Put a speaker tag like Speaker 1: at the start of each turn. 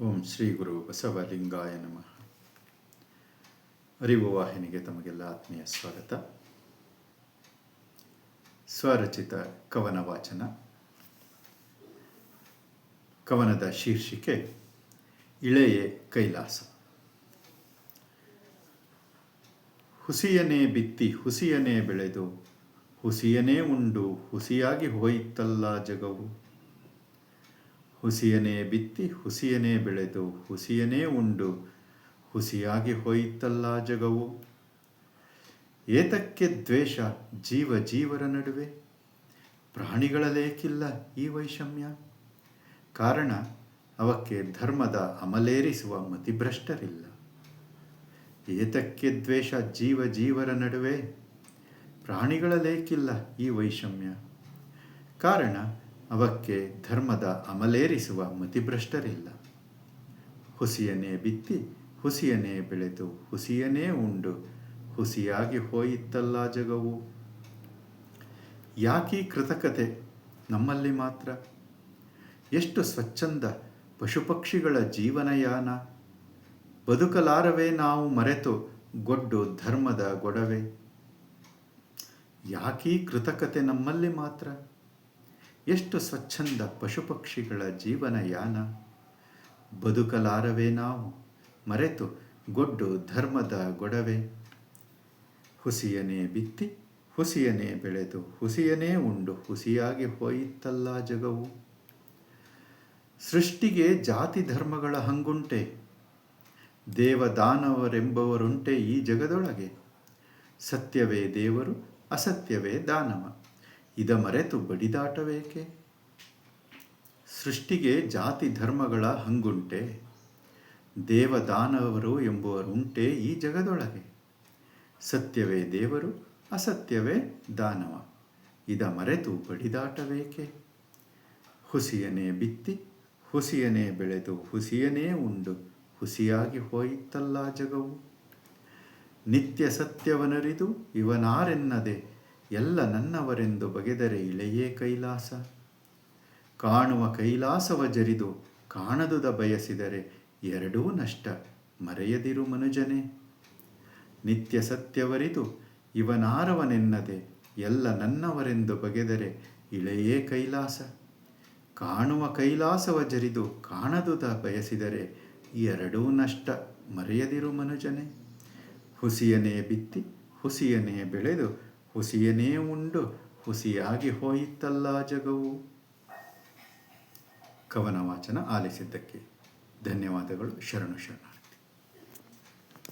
Speaker 1: ಓಂ ಶ್ರೀ ಗುರು ಬಸವಲಿಂಗಾಯ ನಮಃ. ಅರಿವು ವಾಹಿನಿಗೆ ತಮಗೆಲ್ಲ ಆತ್ಮೀಯ ಸ್ವಾಗತ. ಸ್ವರಚಿತ ಕವನ ವಾಚನ. ಕವನದ ಶೀರ್ಷಿಕೆ, ಇಳೆಯೆ ಕೈಲಾಸ ಹುಸಿಯನೇ ಬಿತ್ತಿ ಹುಸಿಯನೇ ಬೆಳೆದು, ಹುಸಿಯನೇ ಉಂಡು ಹುಸಿಯಾಗಿ ಹೋಯಿತಲ್ಲ ಜಗವು. ಹುಸಿಯನೇ ಬಿತ್ತಿ ಹುಸಿಯನೇ ಬೆಳೆದು ಹುಸಿಯನೇ ಉಂಡು, ಹುಸಿಯಾಗಿ ಹೋಯಿತಲ್ಲ ಜಗವು. ಏತಕ್ಕೆ ದ್ವೇಷ ಜೀವ ಜೀವರ ನಡುವೆ? ಪ್ರಾಣಿಗಳಲೇಕಿಲ್ಲ ಈ ವೈಷಮ್ಯ. ಕಾರಣ, ಅವಕ್ಕೆ ಧರ್ಮದ ಅಮಲೇರಿಸುವ ಮತಿಭ್ರಷ್ಟರಿಲ್ಲ. ಏತಕ್ಕೆ ದ್ವೇಷ ಜೀವ ಜೀವರ ನಡುವೆ? ಪ್ರಾಣಿಗಳಲ್ಲೇಕಿಲ್ಲ ಈ ವೈಷಮ್ಯ. ಕಾರಣ ಅವಕ್ಕೆ ಧರ್ಮದ ಅಮಲೇರಿಸುವ ಮತಿಭ್ರಷ್ಟರಿಲ್ಲ. ಹುಸಿಯನೇ ಬಿತ್ತಿ, ಹುಸಿಯನೇ ಬೆಳೆದು, ಹುಸಿಯನೇ ಉಂಡು, ಹುಸಿಯಾಗಿ ಹೋಯಿತಲ್ಲ ಜಗವು. ಯಾಕೀ ಕೃತಕತೆ ನಮ್ಮಲ್ಲಿ ಮಾತ್ರ? ಎಷ್ಟು ಸ್ವಚ್ಛಂದ ಪಶುಪಕ್ಷಿಗಳ ಜೀವನಯಾನ ಬದುಕಲಾರವೇ ನಾವು ಮರೆತು ಗೊಡ್ಡು ಧರ್ಮದ ಗೊಡವೆ. ಯಾಕೀ ಕೃತಕತೆ ನಮ್ಮಲ್ಲಿ ಮಾತ್ರ? ಎಷ್ಟು ಸ್ವಚ್ಛಂದ ಪಶುಪಕ್ಷಿಗಳ ಜೀವನಯಾನ. ಬದುಕಲಾರವೇ ನಾವು, ಮರೆತು ಗೊಡ್ಡು ಧರ್ಮದ ಗೊಡವೆ. ಹುಸಿಯನೇ ಬಿತ್ತಿ, ಹುಸಿಯನೇ ಬೆಳೆದು, ಹುಸಿಯನೇ ಉಂಡು, ಹುಸಿಯಾಗಿ ಹೋಯಿತಲ್ಲ ಜಗವು. ಸೃಷ್ಟಿಗೆ ಜಾತಿ ಧರ್ಮಗಳ ಹಂಗುಂಟೆ, ದೇವದಾನವರೆಂಬವರುಂಟೆ ಈ ಜಗದೊಳಗೆ. ಸತ್ಯವೇ ದೇವರು, ಅಸತ್ಯವೇ ದಾನವ. ಇದ ಮರೆತು ಬಡಿದಾಟವೇಕೆ? ಸೃಷ್ಟಿಗೆ ಜಾತಿ ಧರ್ಮಗಳ ಹಂಗುಂಟೆ, ದೇವದಾನವರು ಎಂಬುವರುಂಟೆ ಈ ಜಗದೊಳಗೆ. ಸತ್ಯವೇ ದೇವರು, ಅಸತ್ಯವೇ ದಾನವ. ಇದ ಮರೆತು ಬಡಿದಾಟವೇಕೆ? ಹುಸಿಯನೇ ಬಿತ್ತಿ, ಹುಸಿಯನೇ ಬೆಳೆದು ಹುಸಿಯನೇ ಉಂಡು, ಹುಸಿಯಾಗಿ ಹೋಯಿತಲ್ಲ ಜಗವು. ನಿತ್ಯ ಸತ್ಯವನರಿದು ಇವನಾರೆನ್ನದೆ ಎಲ್ಲ ನನ್ನವರೆಂದು ಬಗೆದರೆ ಇಳೆಯೇ ಕೈಲಾಸ. ಕಾಣುವ ಕೈಲಾಸವ ಜರಿದು ಕಾಣದುದ ಬಯಸಿದರೆ ಎರಡೂ ನಷ್ಟ ಮರೆಯದಿರು ಮನುಜನೇ. ನಿತ್ಯ ಸತ್ಯವರಿದು ಇವನಾರವನೆನ್ನದೆ ಎಲ್ಲ ನನ್ನವರೆಂದು ಬಗೆದರೆ ಇಳೆಯೇ ಕೈಲಾಸ. ಕಾಣುವ ಕೈಲಾಸವ ಜರಿದು ಕಾಣದುದ ಬಯಸಿದರೆ ಎರಡೂ ನಷ್ಟ ಮರೆಯದಿರು ಮನುಜನೇ. ಹುಸಿಯನೇ ಬಿತ್ತಿ ಹುಸಿಯನೇ ಬೆಳೆದು ಹುಸಿಯನೇ ಉಂಡು ಹುಸಿಯಾಗಿ ಹೋಯಿತಲ್ಲ ಜಗವು. ಕವನ ವಾಚನ ಆಲಿಸಿದ್ದಕ್ಕೆ ಧನ್ಯವಾದಗಳು ಶರಣು ಶರಣ.